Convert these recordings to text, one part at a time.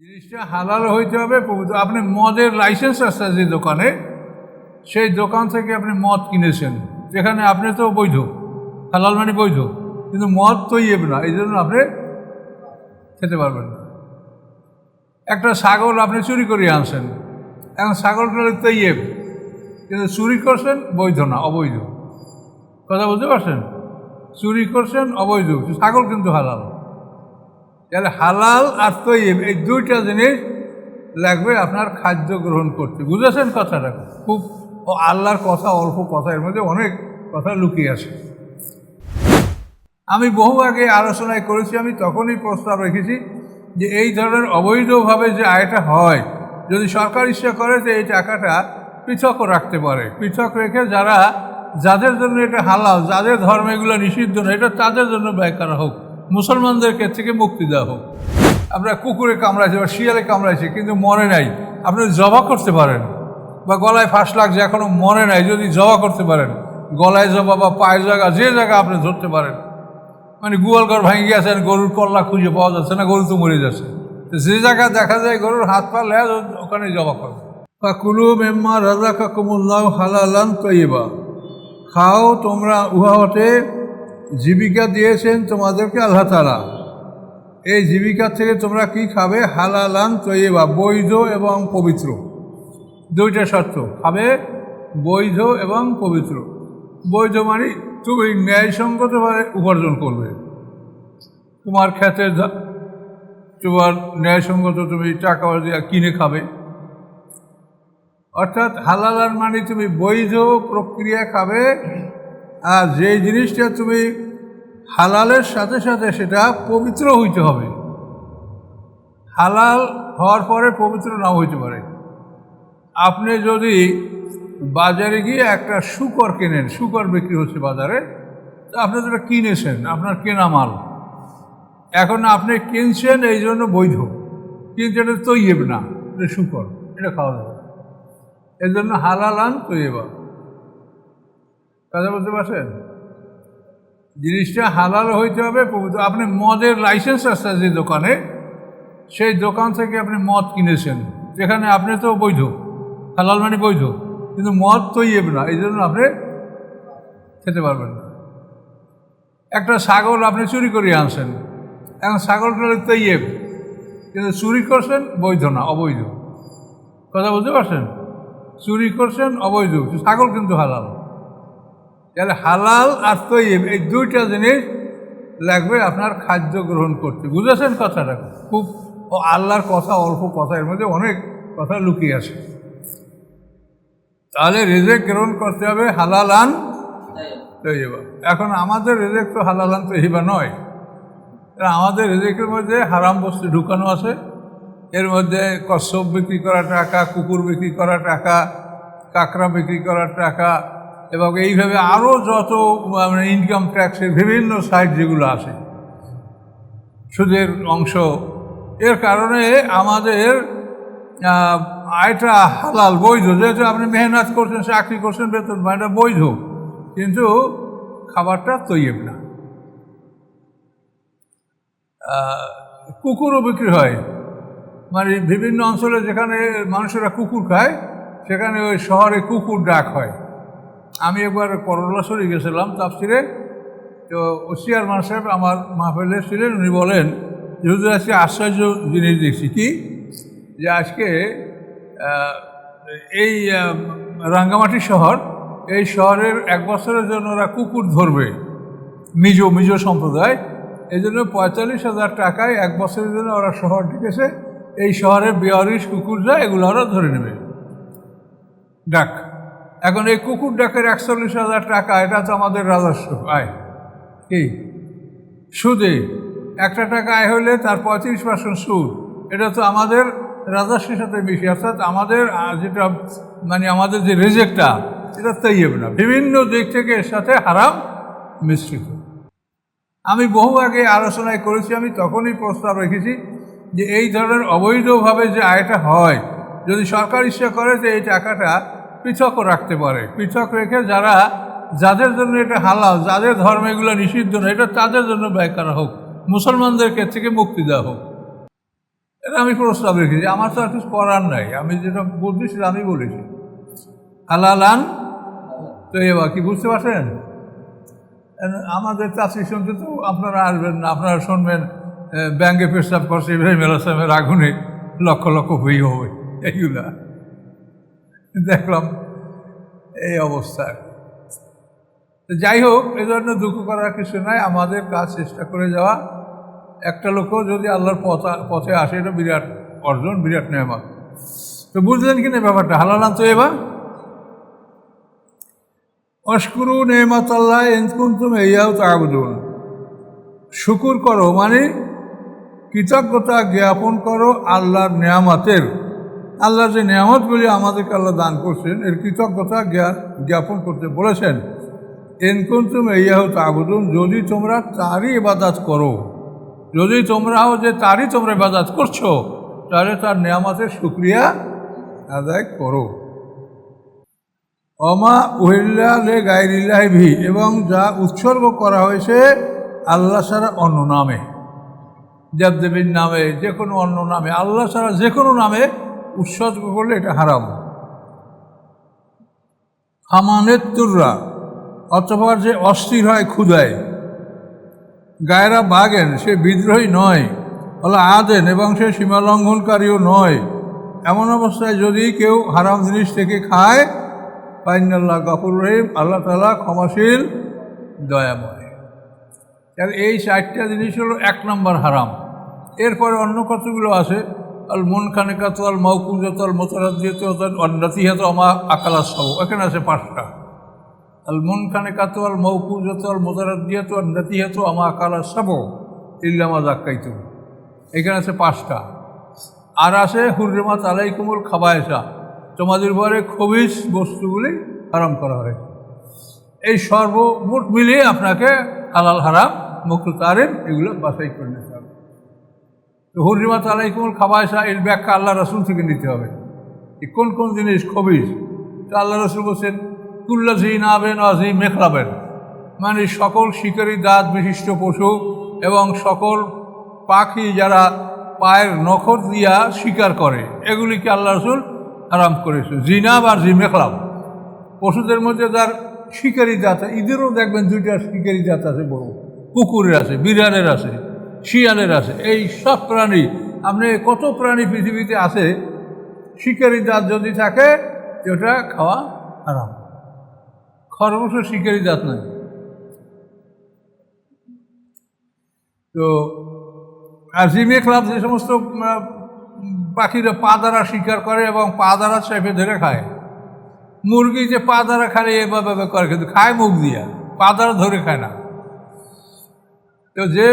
জিনিসটা হালাল হইতে হবে পবিত্র আপনি মদের লাইসেন্স আছে যে দোকানে, সেই দোকান থেকে আপনি মদ কিনেছেন। যেখানে আপনি তো বৈধ, হালাল মানে বৈধ। কিন্তু মদ তো ইয়েব না, এই জন্য আপনি খেতে পারবেন না। একটা ছাগল আপনি চুরি করে আনছেন। এখন ছাগলটা তো ইয়েব কিন্তু চুরি করছেন, বৈধ না, অবৈধ। কথা বুঝতে পারছেন? চুরি করছেন, অবৈধ, ছাগল কিন্তু হালাল। তাহলে হালাল আর তৈব এই দুইটা জিনিস লাগবে আপনার খাদ্য গ্রহণ করতে। বুঝেছেন কথাটা? খুব ও আল্লাহর কথা, অল্প কথা এর মধ্যে অনেক কথা লুকিয়ে আছে। আমি বহু আগে আলোচনায় করেছি, আমি তখনই প্রস্তাব রেখেছি যে এই ধরনের অবৈধভাবে যে আয়টা হয়, যদি সরকার ইচ্ছা করে যে এই টাকাটা পৃথক রাখতে পারে, পৃথক রেখে যারা, যাদের জন্য এটা হালাল, যাদের ধর্মে এগুলো নিষিদ্ধ না এটা তাদের জন্য ব্যয় করা হোক। মুসলমানদেরকে থেকে মুক্তি দেওয়া হোক। আপনার কুকুরে কামড়াইছে বা শিয়ালে কামড়াইছে, কিন্তু মরে নাই। আপনি জবা করতে পারেন, বা গলায় ফাঁস লাগছে এখনও মরে নাই, যদি জবা করতে পারেন, গলায় জবা বা পায়ের জায়গা, যে জায়গা আপনি ধরতে পারেন মানে গোয়ালঘর ভেঙে গেছেন গরুর কল্লা খুঁজে পাওয়া যাচ্ছে না, গরু তো মরে যাচ্ছে। যে জায়গায় দেখা যায়, গরুর হাত পা লেজ ওখানে জবা করে। বা কুলু মেম্মা রাজা কাকুমুল্লাহ হালালান তৈবা খাও তোমরা উহা জীবিকা দিয়েছেন তোমাদেরকে আল্লাহ তালা এই জীবিকা থেকে তোমরা কি খাবে? হালালান তৈবা বৈধ এবং পবিত্র। দুইটা শর্ত, খাবে বৈধ এবং পবিত্র। বৈধ মানে তুমি ন্যায়সঙ্গতভাবে উপার্জন করবে। তোমার ধা- তোমার ন্যায়সঙ্গত তুমি টাকা কিনে খাবে। অর্থাৎ হালালার মানে তুমি বৈধ প্রক্রিয়া খাবে আর যে জিনিসটা তুমি হালালের সাথে সাথে সেটা পবিত্র হইতে হবে। হালাল হওয়ার পরে পবিত্র নাও হইতে পারে। আপনি যদি বাজারে গিয়ে একটা শুকর কেনেন, শুকর বিক্রি হচ্ছে বাজারে, তা আপনি এটা কিনেছেন, আপনার কেনা মাল। এখন আপনি কিনছেন এই জন্য বৈধ। কিন্তু এটা তৈব না, এটা শুকর, এটা খাওয়া যাবে এর জন্য হালালান তৈবা কথা বলতে পারছেন? জিনিসটা হালাল হইতে হবে আপনি মদের লাইসেন্স আছে যে দোকানে, সেই দোকান থেকে আপনি মদ কিনেছেন। যেখানে আপনি তো বৈধ, হালাল মানে বৈধ, কিন্তু মদ তো ইয়েব না, এই জন্য আপনি খেতে পারবেন না। একটা ছাগল আপনি চুরি করিয়ে আনছেন, এখন ছাগলটা তো ইয়েব কিন্তু চুরি করছেন বৈধ না, অবৈধ। কথা বুঝতে পারছেন? চুরি করছেন অবৈধ, ছাগল কিন্তু হালাল। তাহলে হালাল আর তৈব এই দুইটা জিনিস লাগবে আপনার খাদ্য গ্রহণ করতে। বুঝেছেন কথাটা? খুব ও আল্লাহর কথা, অল্প কথা এর মধ্যে অনেক কথা লুকিয়ে আছে। তাহলে রেজেক গ্রহণ করতে হবে হালালান তৈবা এখন আমাদের রেজেক তো হালালান তৈবা নয়। আমাদের রেজেকের মধ্যে হারাম বস্তু ঢুকানো আছে। এর মধ্যে কচ্ছপ বিক্রি করা টাকা, কুকুর বিক্রি করা টাকা, কাঁকড়া বিক্রি করার টাকা এবং এইভাবে আরও যত মানে ইনকাম ট্যাক্সের বিভিন্ন সাইট যেগুলো আছে, সুদের অংশ, এর কারণে আমাদের আয়টা হালাল, বৈধ। যেহেতু আপনি মেহনত করছেন, চাকরি করছেন, বেতন এটা বৈধ। কিন্তু খাবারটা তৈব না। কুকুরও বিক্রি হয়। মানে বিভিন্ন অঞ্চলে যেখানে মানুষেরা কুকুর খায়, সেখানে ওই শহরে কুকুর ডাক হয়। আমি একবার করলাসরি গেছিলাম তাপসিরে তো ওসিয়ার মান সাহেব আমার মাহফিলে ছিলেন, উনি বলেন যে হুজুর, আজকে আশ্চর্য জিনিস দেখছি। কি? যে আজকে এই রাঙ্গামাটি শহর, এই শহরের এক বছরের জন্য ওরা কুকুর ধরবে, মিজো মিজো সম্প্রদায়। এই জন্য পঁয়তাল্লিশ হাজার টাকায় এক বছরের জন্য ওরা শহর ঢুকেছে। এই শহরে বিয়ারিশ কুকুর যায় এগুলো ওরা ধরে নেবে। ডাক। এখন এই কুকুর ডাকের একচল্লিশ হাজার টাকা এটা তো আমাদের রাজস্ব। আয়। কি? সুদে। একটা টাকা আয় হলে তার পঁয়ত্রিশ পার্সেন্ট সুদ। এটা তো আমাদের রাজস্বের সাথে বেশি অর্থাৎ আমাদের যেটা মানে আমাদের যে রেজেক্টটা এটা তৈব না। বিভিন্ন দিক থেকে এর সাথে হারাম মিশ্রিত। আমি বহু আগে আলোচনায় করেছি আমি তখনই প্রস্তাব রেখেছি যে এই ধরনের অবৈধভাবে যে আয়টা হয় যদি সরকার ইচ্ছা করে যে এই টাকাটা পৃথক রাখতে পারে। পৃথক রেখে যারা যাদের জন্য এটা হালাল যাদের ধর্মে এগুলো নিষিদ্ধ না এটা তাদের জন্য ব্যয় করা হোক। মুসলমানদেরকে থেকে মুক্তি দেওয়া হোক? এটা আমি প্রস্তাব রেখেছি। আমার তো আর কিছু করার নাই। আমি যেটা বুঝছি আমি বলেছি। হালালান তো এবার কি বুঝতে পারছেন? আমাদের চাষি শুনতে তো আপনারা আসবেন না আপনারা শুনবেন আহ, ব্যাঙ্গে পেশাব করছে ইব্রাহিম আলামের আগুনে লক্ষ লক্ষ বই হবে। এইগুলা। দেখলাম এই অবস্থা। যাই হোক এই জন্য দুঃখ করার কিছু নাই। আমাদের কাজ চেষ্টা করে যাওয়া। একটা লোকও যদি আল্লাহর পথা পথে আসে, এটা বিরাট অর্জন, বিরাট নেয়ামত। তো বুঝলেন কি না ব্যাপারটা? হালালাম তো এবার? অস্কুরু নেমাত আল্লাহ এনকুন্তুম এইয়াও তাবুদুন। শুকুর করো মানে কৃতজ্ঞতা জ্ঞাপন করো আল্লাহর নেয়ামতের। আল্লাহর যে নেয়ামতগুলি আমাদেরকে আল্লাহ দান করছেন, এর কৃতজ্ঞতা জ্ঞা- জ্ঞাপন করতে বলেছেন এনকুন্তুম এইয়াও তাবুদুন যদি তোমরা তারই ইবাদাত করো, যদি তোমরাও যে তারই তোমরা ইবাদাত করছ, তাহলে তার নেয়ামতের শুক্রিয়া আদায় করো। অমা উহিল্লা লে গাইরিল্লাহ ভি এবং যা উৎসর্গ করা হয়েছে আল্লাহ সারা অন্য নামে দেবদেবীর নামে যে কোনো অন্য নামে, আল্লাহ ছাড়া যে কোনো নামে উৎসর্গ করলে এটা হারাম। হামানের তুররা, অথবা যে অস্থির হয় ক্ষুদায় গায়রা বাগেন, সে বিদ্রোহী নয় বলে আদেন এবং সে সীমালঙ্ঘনকারীও নয়। এমন অবস্থায় যদি কেউ হারাম জিনিস থেকে খায় পাইনাল্লাহ গাফুর রহিম, আল্লাহ তালা ক্ষমাশীল, দয়াময়। এই চারটা জিনিস হলো এক নম্বর হারাম। এরপরে অন্য কতগুলো আছে? আল মন খানেকাত আল মৌকুজত আল মোতারাদিয়ত অন্নাতিহাত আমা আকালা সব। এখানে আছে পাঁচটা। আল মন খানেকাত আল মৌকুজত আল মোতারাদিয়ত অন্নাতিহাত আমা আকালা সব। ইল্লামা জাক্কাইত এখানে আছে পাঁচটা। আর আছে, হুররেমাত আলাইকুমুল খাবায়সা। তোমাদের উপরে খবিস বস্তুগুলি হারাম করা হয়েছে। এই সর্বমোট মিলিয়ে আপনাকে হালাল, হারাম মুক্ত তারিম এগুলো বাছাই করে তো হুররিমাত আলাইকুমুল খাবায়সা, এর ব্যাখ্যা আল্লাহ রসুল থেকে নিতে হবে। কোন কোন জিনিস খবিস তো আল্লাহ রসুল বলছেন কুল্লাজিন আবেন আজিম মেখলাবেন মানে সকল শিকারী দাঁত বিশিষ্ট পশু এবং সকল পাখি যারা পায়ের নখর দিয়া শিকার করে, এগুলিকে আল্লাহ রসুল আরাম করেছে জিনাব আর জি মেখলাব পশুদের মধ্যে যার শিকারি জাত ঈদেরও দেখবেন দুইটা শিকারি জাত আছে বড়। কুকুরের আছে, বিড়ালের আছে। শিয়ালের আছে। এই সব প্রাণী, আপনি কত প্রাণী পৃথিবীতে আছে, শিকারি জাত যদি থাকে, ওটা খাওয়া আরাম খরগোশের শিকারি দাঁত নয় তো আর জিমে ক্লাব যে সমস্ত পাখিরা পা দ্বারা শিকার করে এবং পা দ্বারা চেপে ধরে খায়। মুরগি যে পা দ্বারা খায় এভাবে করে কিন্তু খায় মুখ দিয়া, পা দ্বারা ধরে খায় না। তো যে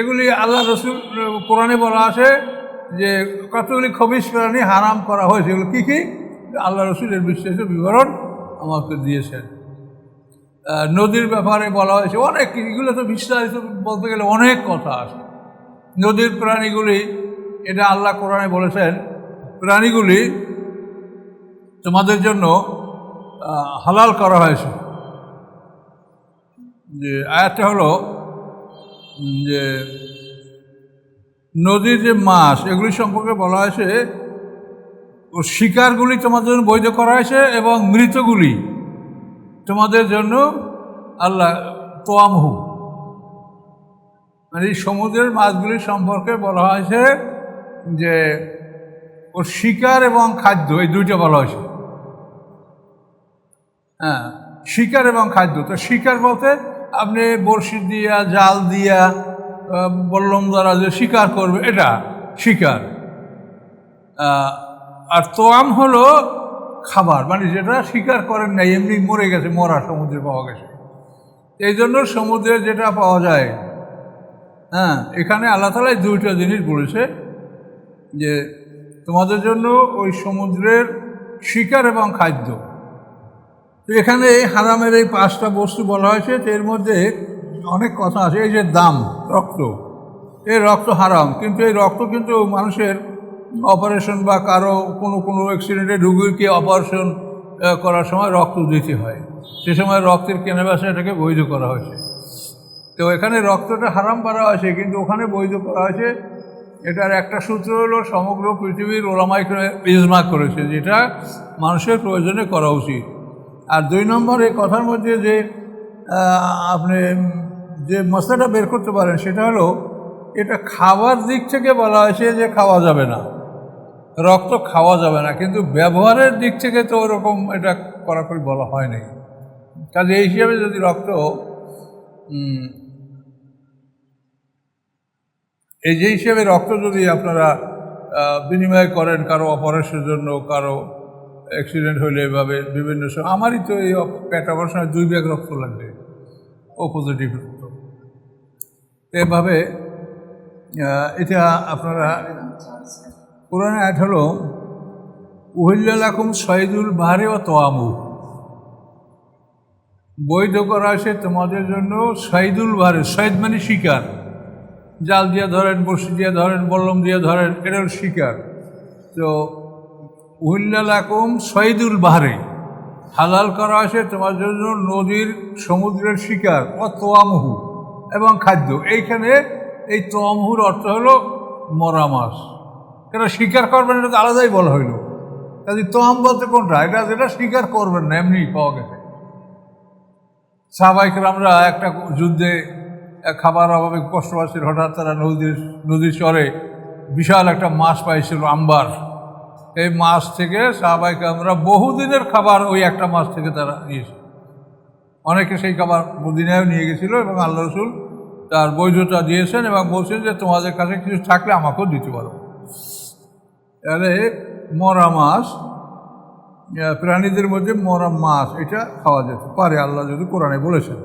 এগুলি আল্লাহ রসুল কোরআনে বলা আছে যে কতগুলি খবিস প্রাণী হারাম করা হয়েছে। এগুলো কী কী? আল্লাহ রসুলের বিশেষ বিবরণ আমাকে দিয়েছেন। নদীর ব্যাপারে বলা হয়েছে অনেক, এগুলো তো বিস্তারিত বলতে গেলে অনেক কথা আছে। নদীর প্রাণীগুলি, এটা আল্লাহ কোরআনে বলেছেন, প্রাণীগুলি তোমাদের জন্য হালাল করা হয়েছে। যে আয়াতটা হলো যে নদীর যে মাছ, এগুলি সম্পর্কে বলা হয়েছে, ও শিকারগুলি তোমাদের জন্য বৈধ করা হয়েছে এবং মৃতগুলি তোমাদের জন্য আল্লাহ তোয়ামহু। মানে সমুদ্রের মাছগুলি সম্পর্কে বলা হয়েছে যে ওর শিকার এবং খাদ্য, এই দুইটা বলা হয়েছে। হ্যাঁ শিকার এবং খাদ্য। তো শিকার বলতে আপনি বড়শি দিয়া, জাল দিয়া বললম দ্বারা যে শিকার করবে, এটা শিকার। আর তোয়াম হলো খাবার মানে যেটা শিকার করেন নাই, এমনি মরে গেছে, মরা সমুদ্রে পাওয়া গেছে। এই জন্য সমুদ্রে যেটা পাওয়া যায় হ্যাঁ এখানে আল্লাহ তালা এই দুইটা জিনিস বলেছে, যে তোমাদের জন্য ওই সমুদ্রের শিকার এবং খাদ্য। এখানে এই হারামের এই পাঁচটা বস্তু বলা হয়েছে, এর মধ্যে অনেক কথা আছে। এই যে দাম, রক্ত। এই রক্ত হারাম, কিন্তু এই রক্ত কিন্তু মানুষের অপারেশন বা কারও কোনো কোনো অ্যাক্সিডেন্টে রুগীকে অপারেশন করার সময় রক্ত দিতে হয়। সে সময় রক্তের কেনাবেচা এটাকে বৈধ করা হয়েছে। তো এখানে রক্তটা হারাম করা হয়েছে, কিন্তু ওখানে বৈধ করা হয়েছে, এটার একটা সূত্র হলো, সমগ্র পৃথিবীর ওলামাই ইজমা করেছে যেটা মানুষের প্রয়োজনে করা উচিত। আর দুই নম্বর এই কথার মধ্যে যে আপনি যে মশলাটা বের করতে পারেন, সেটা হলো, এটা খাবার দিক থেকে বলা হয়েছে যে খাওয়া যাবে না। রক্ত খাওয়া যাবে না, কিন্তু ব্যবহারের দিক থেকে তো ওরকম এটা কড়াকড়ি বলা হয়নি কাজে এই হিসাবে যদি রক্ত এই যে হিসেবে রক্ত যদি আপনারা বিনিময় করেন কারও অপারেশনের জন্য, কারও অ্যাক্সিডেন্ট হইলে এভাবে বিভিন্ন সময় আমারই তো এই পেট অপারেশনের দুই ব্যাগ রক্ত লাগবে, ও পজিটিভ রক্ত। এভাবে এটা আপনারা পুরানো অ্যাড হলো উহিল্লাকুম সৈদুল বাহারে ও তোয়ামু। বৈধ করা আছে তোমাদের জন্য সৈদুল বাহারে সৈদ মানে শিকার। জাল দিয়ে ধরেন বসি দিয়ে ধরেন, বল্লম দিয়ে ধরেন, এটা শিকার। তো উহিল্লাকুম সৈদুল বাহারে হালাল করা আছে তোমার জন্য নদীর, সমুদ্রের শিকার ও তোয়ামহু এবং খাদ্য। এইখানে এই তোয়ামহুর অর্থ হলো মরা মাছ। কেন শিকার করবেন এটা তো আলাদাই বলা হইল। কাজে তোয়াম বলতে কোনটা? এটা যেটা শিকার করবেন না এমনি পাওয়া গেছে। সাহবাইকের আমরা একটা যুদ্ধে খাবার অভাবে কষ্ট হঠাৎ তারা নদীর নদীর চরে বিশাল একটা মাছ পাইছিল, আম্বার। এই মাছ থেকে সাহবাইকে আমরা বহুদিনের খাবার ওই একটা মাছ থেকে তারা নিয়েছে। অনেকে সেই খাবার মদিনায়ও নিয়ে গেছিল এবং আল্লাহ রসুল তার বৈধতা দিয়েছেন এবং বলছেন যে তোমাদের কাছে কিছু থাকলে আমাকেও দিতে পারো। তাহলে মরা মাছ প্রাণীদের মধ্যে মরা মাছ, এটা খাওয়া যেতে পারে, আল্লাহ যদি কোরআনে বলেছেন।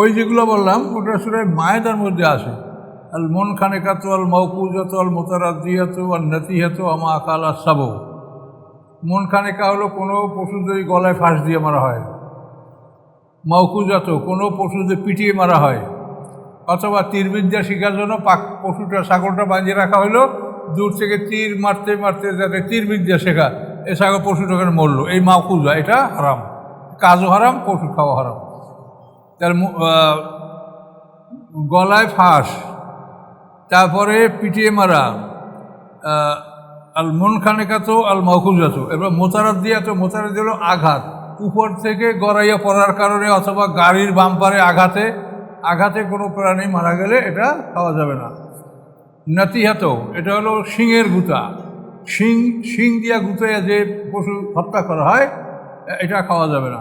ওই যেগুলো বললাম, ওটা সুরায় মায়েদার মধ্যে আসে। আল মন খানেকাত আল মৌকুজাত আল মোতারাদিয়াত আল নতিহাত আমা আকাল আর সাবো মন খানেকা হলো কোনো পশু যদি গলায় ফাঁস দিয়ে মারা হয়। মৌকুজাত কোনো পশু যদি পিটিয়ে মারা হয়। অথবা তীরবিদ্যা শেখার জন্য পাক পশুটা, ছাগলটা বাঁধিয়ে রাখা হলো। দূর থেকে তীর মারতে মারতে যাতে তীরবিদ্যা শেখা, এ ছাগল পশুটা ওখানে মরলো। এই মাকুজা এটা হারাম। কাজও হারাম, পশু খাওয়া হারাম। তার গলায় ফাঁস তারপরে পিটিয়ে মারা আল মন খানেকাত আল মহকুজাত এবার মোতারাত দিয়া তো মোতারাত দিল আঘাত। উপর থেকে গড়াইয়া পড়ার কারণে অথবা গাড়ির বাম্পারে আঘাতে আঘাতে কোনো প্রাণী মারা গেলে এটা খাওয়া যাবে না। নাতিহাত, এটা হলো শিংয়ের গুতা। শিং শিং দিয়া গুতাইয়া যে পশু হত্যা করা হয়, এটা খাওয়া যাবে না।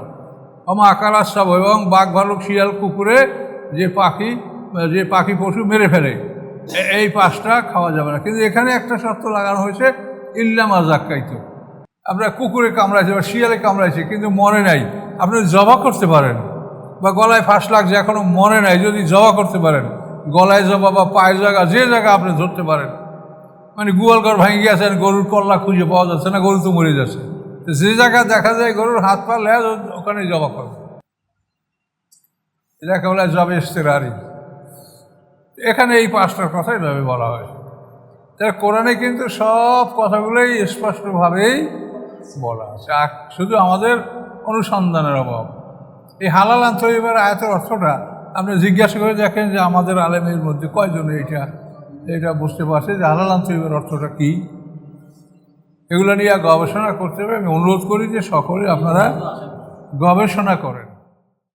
আমা আকার আশ্রাব এবং বাঘ, ভালুক, শিয়াল, কুকুরে যে পাখি যে পাখি পশু মেরে ফেলে। এই পাঁচটা খাওয়া যাবে না। কিন্তু এখানে একটা শর্ত লাগানো হয়েছে ইল্লামা জাক্কাইতো আমরা কুকুরে কামড়াইছে বা শিয়ালে কামড়াইছে, কিন্তু মরে নাই। আপনি জবা করতে পারেন বা গলায় ফাঁস লাগছে, এখনও মনে নাই, যদি জবা করতে পারেন। গলায় জবা বা পায়ের জায়গা, যে জায়গা আপনি ধরতে পারেন। মানে গোয়াল ঘর ভেঙে গেছেন, গরুর কল্লা খুঁজে পাওয়া যাচ্ছে না, গরু তো মরে যাচ্ছে। যে জায়গায় দেখা যায় গরুর হাত পা লেজ, ওখানে জবা করবে। এটাকে বলে জবে ইস্তেরারি এখানে এই পাঁচটার কথা এভাবে বলা হয়েছে। তার কোরআনে কিন্তু সব কথাগুলোই স্পষ্টভাবেই বলা আছে। শুধু আমাদের অনুসন্ধানের অভাব। এই হালাল আন্তরিকের আয়তের অর্থটা আপনি জিজ্ঞাসা করে দেখেন যে আমাদের আলেমের মধ্যে কয়জন এটা এটা বুঝতে পারছে যে হালাল আন্তরিকের অর্থটা কী। এগুলো নিয়ে গবেষণা করতে হবে। আমি অনুরোধ করি যে সকলে আপনারা গবেষণা করেন।